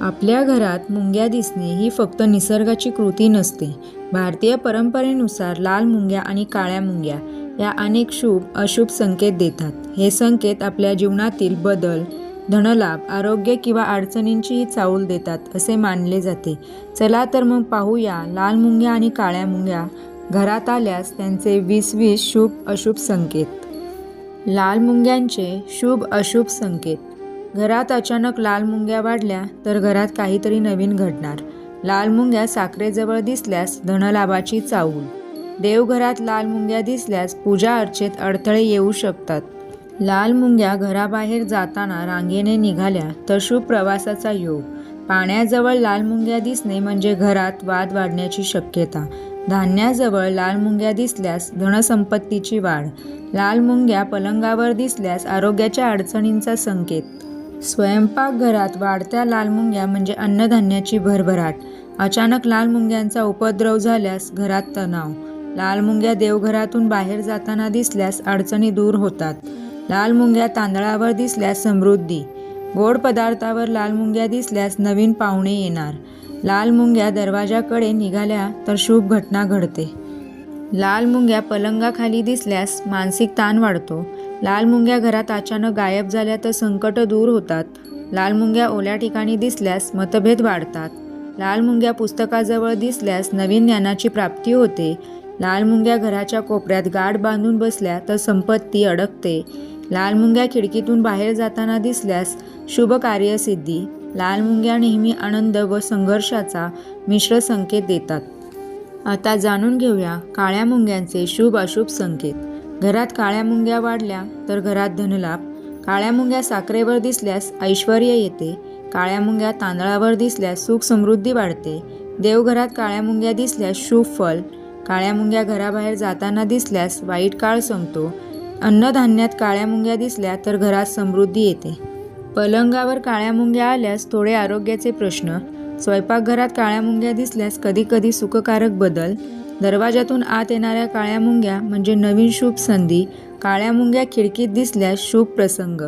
आपल्या घरात मुंग्या दिसणे ही फक्त निसर्गाची कृती नसते. भारतीय परंपरेनुसार लाल मुंग्या आणि काळ्या मुंग्या या अनेक शुभ अशुभ संकेत देतात. हे संकेत आपल्या जीवनातील बदल धनलाभ आरोग्य किंवा अडचणींचीही चाऊल देतात असे मानले जाते. चला तर मग पाहूया लाल मुंग्या आणि काळ्या मुंग्या घरात आल्यास त्यांचे वीस वीस शुभ अशुभ संकेत. लाल मुंग्यांचे शुभ अशुभ संकेत. घरात अचानक लाल मुंग्या वाढल्या तर घरात काहीतरी नवीन घडणार. लाल मुंग्या साखरेजवळ दिसल्यास धनलाभाची चाऊल. देवघरात लाल मुंग्या दिसल्यास पूजा अर्चेत अडथळे येऊ शकतात. लाल मुंग्या घराबाहेर जाताना रांगेने निघाल्या तर शुभ प्रवासाचा योग. पाण्याजवळ लाल मुंग्या दिसणे म्हणजे घरात वाद वाढण्याची शक्यता. धान्याजवळ लाल मुंग्या दिसल्यास धनसंपत्तीची वाढ. लाल मुंग्या पलंगावर दिसल्यास आरोग्याच्या अडचणींचा संकेत. स्वयंपाकघरात वाढत्या लाल मुंग्या म्हणजे अन्नधान्याची भरभराट. अचानक लाल मुंग्यांचा उपद्रव झाल्यास घरात तणाव. लाल मुंग्या देवघरातून बाहेर जाताना दिसल्यास अडचणी दूर होतात. लाल मुंग्या तांदळावर दिसल्यास समृद्धी. गोड पदार्थावर लाल मुंग्या दिसल्यास नवीन पाहुणे येणार. लाल मुंग्या दरवाजाकडे निघाल्या तर शुभ घटना घडते. लाल मुंग्या पलंगाखाली दिसल्यास मानसिक ताण वाढतो. लाल मुंग्या घरात अचानक गायब झाल्या तर संकट दूर होतात. लाल मुंग्या ओल्या ठिकाणी दिसल्यास मतभेद वाढतात. लाल मुंग्या पुस्तकाजवळ दिसल्यास नवीन ज्ञानाची प्राप्ती होते. लाल मुंग्या घराच्या कोपऱ्यात गाठ बांधून बसल्या तर संपत्ती अडकते. लाल मुंग्या खिडकीतून बाहेर जाताना दिसल्यास शुभ कार्यसिद्धी लाल मुंग्या नेहमी आनंद व संघर्षाचा मिश्र संकेत देतात. आता जाणून घेऊया काळ्या मुंग्यांचे शुभ अशुभ संकेत. घरात काळ्या मुंग्या वाढल्या तर घरात धनलाभ. काळ्या मुंग्या साखरेवर दिसल्यास ऐश्वर येते. काळ्या मुंग्या तांदळावर दिसल्यास सुख समृद्धी वाढते. देवघरात काळ्या मुंग्या दिसल्यास शुभ फल. काळ्या मुंग्या घराबाहेर जाताना दिसल्यास वाईट काळ संपतो. अन्नधान्यात काळ्या मुंग्या दिसल्या तर घरात समृद्धी येते. पलंगावर काळ्या मुंग्या आल्यास थोडे आरोग्याचे प्रश्न. स्वयंपाकघरात काळ्या मुंग्या दिसल्यास कधीकधी सुखकारक बदल. दरवाजातून आत येणाऱ्या काळ्या मुंग्या म्हणजे नवीन शुभ संधी काळ्या मुंग्या खिडकीत दिसल्यास शुभ प्रसंग.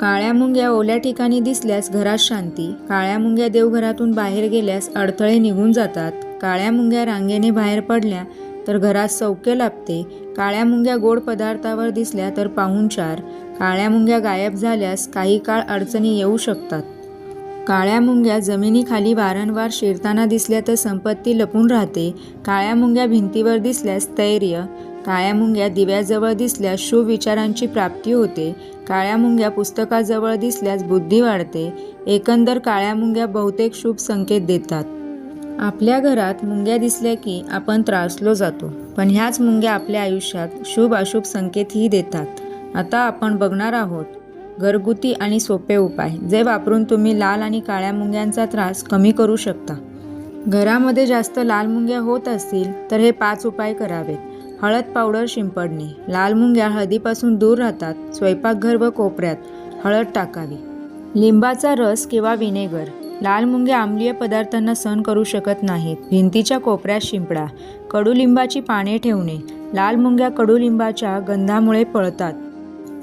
काळ्या मुंग्या ओल्या ठिकाणी दिसल्यास घरात शांती काळ्या मुंग्या देवघरातून बाहेर गेल्यास अडथळे निघून जातात. काळ्या मुंग्या रांगेने बाहेर पडल्या तर घरात सौख्य लाभते. काळ्या मुंग्या गोड पदार्थावर दिसल्या तर पाहुणचार काळ्या मुंग्या गायब झाल्यास काही काळ अडचणी येऊ शकतात. काळ्या मुंग्या जमिनीखाली वारंवार शिरताना दिसल्या तर संपत्ती लपून राहते. काळ्या मुंग्या भिंतीवर दिसल्यास स्थैर्य काळ्या मुंग्या दिव्याजवळ दिसल्यास शुभ विचारांची प्राप्ती होते. काळ्या मुंग्या पुस्तकाजवळ दिसल्यास बुद्धी वाढते. एकंदर काळ्या मुंग्या बहुतेक शुभ संकेत देतात. आपल्या घरात मुंग्या दिसल्या की आपण त्रासलो जातो पण ह्याच मुंग्या आपल्या आयुष्यात शुभ अशुभ संकेतही देतात. आता आपण बघणार आहोत घरगुती आणि सोपे उपाय जे वापरून तुम्ही लाल आणि काळ्या मुंग्यांचा त्रास कमी करू शकता. घरामध्ये जास्त लाल मुंग्या होत असतील तर हे पाच उपाय करावेत. हळद पावडर शिंपडणे. लाल मुंग्या हळदीपासून दूर राहतात स्वयंपाकघर व कोपऱ्यात हळद टाकावी. लिंबाचा रस किंवा विनेगर. लाल मुंग्या आम्लीय पदार्थांना सहन करू शकत नाहीत. भिंतीच्या कोपऱ्यात शिंपडा. कडुलिंबाची पाने ठेवणे. लाल मुंग्या कडुलिंबाच्या गंधामुळे पळतात.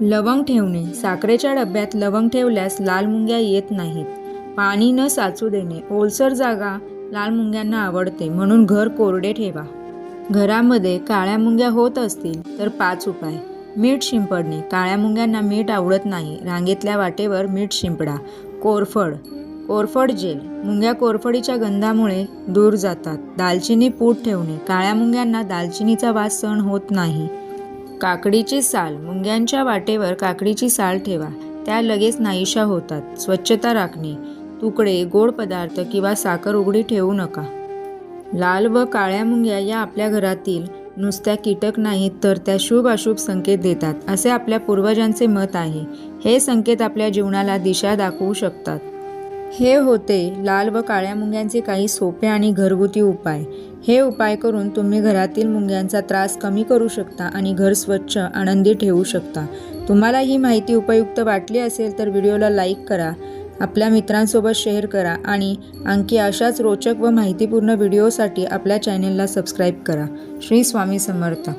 लवंग ठेवणे. साखरेच्या डब्यात लवंग ठेवल्यास लाल मुंग्या येत नाहीत. पाणी न साचू देणे. ओलसर जागा लाल मुंग्यांना आवडते. म्हणून घर कोरडे ठेवा. घरामध्ये काळ्या मुंग्या होत असतील तर पाच उपाय. मीठ शिंपडणे. काळ्या मुंग्यांना मीठ आवडत नाही. रांगेतल्या वाटेवर मीठ शिंपडा. कोरफड. कोरफड जेल. मुंग्या कोरफडीच्या गंधामुळे दूर जातात. दालचिनी पूट ठेवणे. काळ्या मुंग्यांना दालचिनीचा वास सहन होत नाही. काकडीची साल. मुंग्यांच्या वाटेवर काकडीची साल ठेवा. त्या लगेच नाहीशा होतात. स्वच्छता राखणे. तुकडे गोड पदार्थ किंवा साखर उघडी ठेवू नका. लाल व काळ्या मुंग्या या आपल्या घरातील नुसत्या कीटक नाहीत तर त्या शुभ अशुभ संकेत देतात असे आपल्या पूर्वजांचे मत आहे. हे संकेत आपल्या जीवनाला दिशा दाखवू शकतात. हे होते लाल व काळ्या मुंग्यांचे काही सोपे आणि घरगुती उपाय. हे उपाय करून तुम्ही घरातील मुंग्यांचा त्रास कमी करू शकता आणि घर स्वच्छ आनंदी ठेवू शकता. तुम्हाला ही माहिती उपयुक्त वाटली असेल तर व्हिडिओला लाईक करा आपल्या मित्रांसोबत शेअर करा आणि आणखी अशाच रोचक व माहितीपूर्ण व्हिडिओसाठी आपल्या चॅनेलला सबस्क्राईब करा. श्री स्वामी समर्थ.